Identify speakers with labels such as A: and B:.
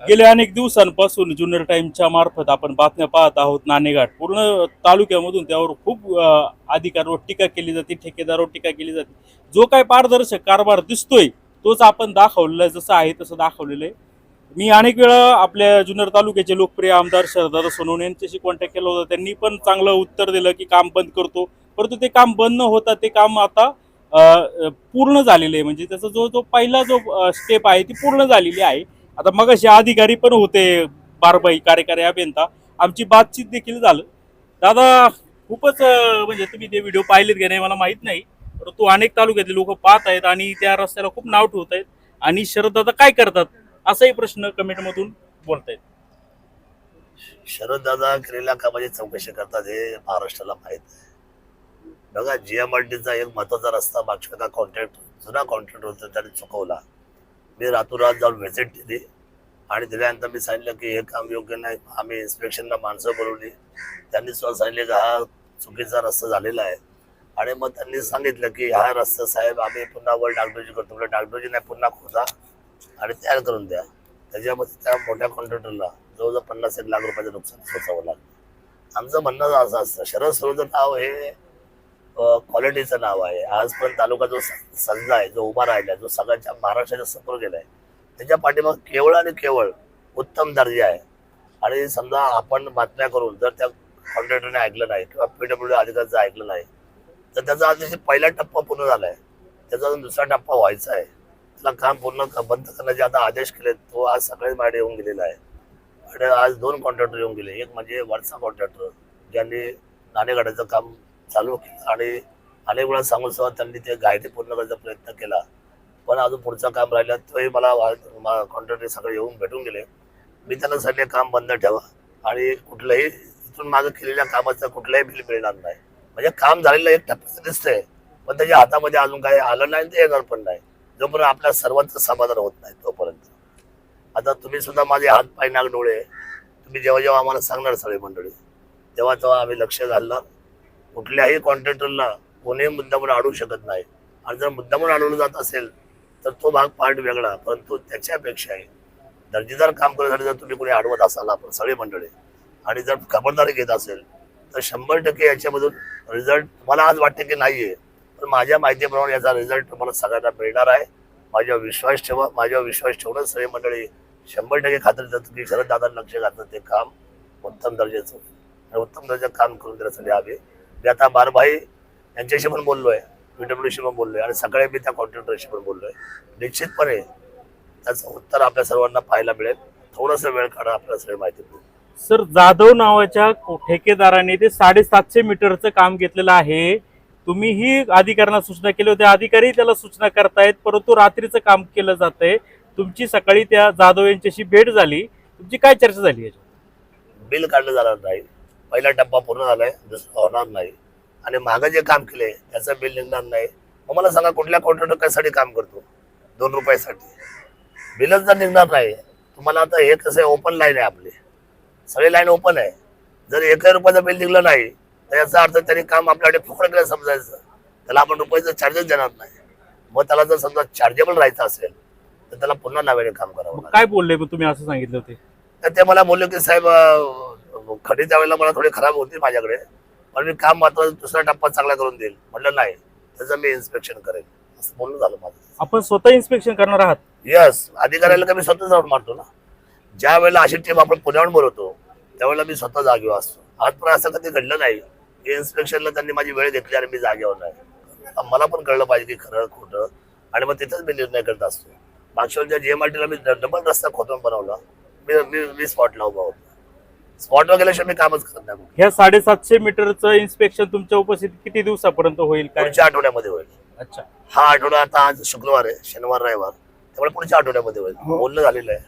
A: गेल्या अनेक दिवसांपासून जुन्नर टाइमच्या मार्फत आपण बातम्या पाहत आहोत. नाणेघाट. पूर्ण तालुक्यामधून त्यावर खूप अ, अधिकारावर टीका केली जाते ठेकेदारावर टीका केली जाते. जो काय पारदर्शक कारभार दिसतोय तोच आपण दाखवलेला आहे जसं आहे तसं दाखवलेलं आहे. मी अनेक वेळा आपल्या जुन्नर तालुक्याचे लोकप्रिय आमदार शरदादा सोनवणे यांच्याशी कॉन्टॅक्ट केला होता. त्यांनी पण चांगलं उत्तर दिलं की काम बंद करतो. परंतु ते काम बंद न होता ते काम आता पूर्ण झालेलं आहे. म्हणजे त्याचा जो जो पहिला जो स्टेप आहे ती पूर्ण झालेली आहे. आता मग असे अधिकारी पण होते बारबाई कार्यकारी अभियंता. आमची बातचीत देखील झालं. दादा खूपच म्हणजे तुम्ही ते व्हिडिओ पाहिलेत का नाही मला माहीत नाही. परंतु अनेक तालुक्यातले लोक पाहत आहेत आणि त्या रस्त्याला खूप नाव ठेवत आहेत. आणि शरद दादा काय करतात? असाही प्रश्न कमेंटमधून बोलतायत
B: शरद दादा केलेल्या कामाची चौकशी करतात हे महाराष्ट्राला माहीत आहे. बघा जीएमआरटीचा एक महत्त्वाचा रस्ता मागच्या कॉन्ट्रॅक्ट जुना कॉन्ट्रॅक्ट होता त्याने चुकवला. मी रातोरात जाऊन व्हिजिट दिली आणि दिल्यानंतर मी सांगितलं की हे काम योग्य नाही. आम्ही इन्स्पेक्शनला माणसं बोलवली. त्यांनी सुद्धा सांगितले की हा चुकीचा रस्ता झालेला आहे. आणि मग त्यांनी सांगितलं की हा रस्ता साहेब आम्ही पुन्हा वर डागडोजी करतो. म्हणजे डागडोजी नाही पुन्हा खोदा आणि तयार करून द्या. त्याच्यामध्ये त्या मोठ्या कॉन्ट्रॅक्टरला जवळजवळ पन्नास एक लाख रुपयाचं नुकसान सोसावं लागलं. आमचं म्हणणं असं असतं शरद सरोचं नाव हे क्वालिटीचं नाव आहे. आज पण तालुका जो स- सल्ला आहे जो उभा राहिला जो सगळ्यांच्या महाराष्ट्राच्या समोर गेलाय त्याच्या पाठीमाग केवळ आणि केवळ उत्तम दर्जा आहे. आणि समजा आपण बातम्या करून जर त्या कॉन्ट्रॅक्टरने ऐकलं नाही किंवा पीडब्ल्यू अधिकाऱ्याचं ऐकलं नाही तर त्याचा अतिशय पहिला टप्पा पूर्ण झाला आहे. त्याचा अजून दुसरा टप्पा व्हायचा आहे. त्याला काम पूर्ण बंद करण्याचे आता आदेश केले तो आज सकाळी माझ्याकडे येऊन गेलेला आहे. आणि आज दोन कॉन्ट्रॅक्टर येऊन गेले. एक म्हणजे वरचा कॉन्ट्रॅक्टर ज्यांनी नाणेगाड्याचं काम चालू केलं. आणि अनेक वेळा सांगून सुद्धा त्यांनी ते गायडी पूर्ण करायचा प्रयत्न केला. पण अजून पुढचं काम राहिलं तोही मला कॉन्ट्रॅक्टर सगळे येऊन भेटून गेले. मी त्यांना सगळे काम बंद ठेवा आणि कुठलंही इथून मागं केलेल्या कामाचं कुठलंही बिल मिळणार नाही. म्हणजे काम झालेलं एक टप्प्याचं दिसतंय पण त्याच्या हातामध्ये अजून काही आलं नाही ते येणार पण नाही. जोपर्यंत आपल्या सर्वांचं समाधान होत नाही तोपर्यंत. आता तुम्ही सुद्धा माझे हात पाय नाग डोळे तुम्ही जेव्हा जेव्हा आम्हाला सांगणार सगळे मंडळी तेव्हा तेव्हा आम्ही लक्ष घालणार. कुठल्याही कॉन्ट्रॅक्टरला कोणीही मुद्दामून आणू शकत नाही. आणि जर मुद्दामून अडवलं जात असेल तर तो भाग पार्ट वेगळा परंतु त्याच्यापेक्षाही दर्जेदार काम करण्यासाठी जर तुम्ही कोणी अडवत असाल आपण सगळे मंडळी आणि जर खबरदारी घेत असेल तर शंभर टक्के याच्यामधून रिझल्ट तुम्हाला आज वाटते की नाहीये पण माझ्या माहितीप्रमाणे याचा रिझल्ट तुम्हाला सगळ्यांना मिळणार आहे. माझ्यावर विश्वास ठेवा माझ्यावर विश्वास ठेवणं सगळे मंडळी शंभर टक्के खात्री देतात की शरद दादा लक्ष घातलं ते काम उत्तम दर्जाचं. आणि उत्तम दर्जाचं काम करून देण्यासाठी हवे मी आता बारभाई यांच्याशी पण बोललो आहे पीडब्ल्यूशी पण बोललोय आणि सकाळी मी त्या कॉन्ट्रॅक्टरशी पण बोललोय. निश्चितपणे त्याचं उत्तर आपल्या सर्वांना पाहायला मिळेल. थोडंसं वेळ काढा आपल्याला सगळी माहिती मिळेल.
A: सर जाधव नावाच्या ठेकेदाराने ते साडेसातशे मीटरचं काम घेतलेलं आहे. तुम्हीही अधिकाऱ्यांना सूचना केली होत्या अधिकारी त्याला सूचना करतायत परंतु रात्रीचं काम केलं जातंय. तुमची सकाळी त्या जाधव यांच्याशी भेट झाली. तुमची काय चर्चा झाली
B: बिल काढलं जाणार नाही. पहिला टप्पा पूर्ण झालाय दुसरा होणार नाही. आणि मागं जे काम केलंय त्याचं बिल निघणार नाही. मग मला सांगा कुठल्या कॉन्ट्रॅक्टर कशासाठी काम करतो? दोन रुपयासाठी. बिलच जर निघणार नाही तुम्हाला आता हे कसं आहे ओपन लाईन आहे आपली. सगळी लाईन ओपन आहे. जर एकही रुपयाचं बिल निघलं नाही तर याचा अर्थ त्यांनी काम आपल्याकडे फुकट केलं समजायचं. त्याला आपण रुपयाचं चार्जेस देणार नाही. मग त्याला जर समजा चार्जेबल राहायचं असेल तर त्याला पुन्हा नव्याने काम करावं.
A: काय बोलले मग तुम्ही असं सांगितलं होते?
B: तर ते मला बोलले की साहेब अं, खडी त्यावेळेला मला थोडी खराब होती माझ्याकडे. पण मी काम मात्र दुसरा टप्पा चांगला करून देईल. म्हटलं नाही त्याचं मी इन्स्पेक्शन करेन. असं बोलणं झालं माझं.
A: आपण स्वतः इन्स्पेक्शन करणार आहात?
B: यस अधिकाऱ्याला का मी स्वतः जाऊन मारतो ना? ज्या वेळेला अशी टीम आपण पुण्याहून बोलवतो त्यावेळेला मी स्वतः जागेवर असतो. आजपर्यंत असं कधी घडलं नाही. इन्स्पेक्शनला त्यांनी माझी वेळ घेतली आणि मी जागेवर नाही. मला पण कळलं पाहिजे की खरं खोटं. आणि मग तिथेच मी निर्णय करत असतो. मागच्या वेळेच्या जीएमआरटीला मी डबल रस्ता खोदून बनवला मी मी मी स्पॉटला उभा होतो. स्पॉटवर गेल्याशिवाय मी कामच करत नाही
A: ह्या साडेसातशे मीटरचं इन्स्पेक्शन तुमच्या उपस्थितीत किती दिवसापर्यंत होईल काय?
B: पुढच्या आठवड्यामध्ये होईल.
A: अच्छा.
B: हा आठवडा आता आज शुक्रवार आहे शनिवार रविवार. त्यामुळे पुढच्या आठवड्यामध्ये होईल. बोलणं झालेलं आहे.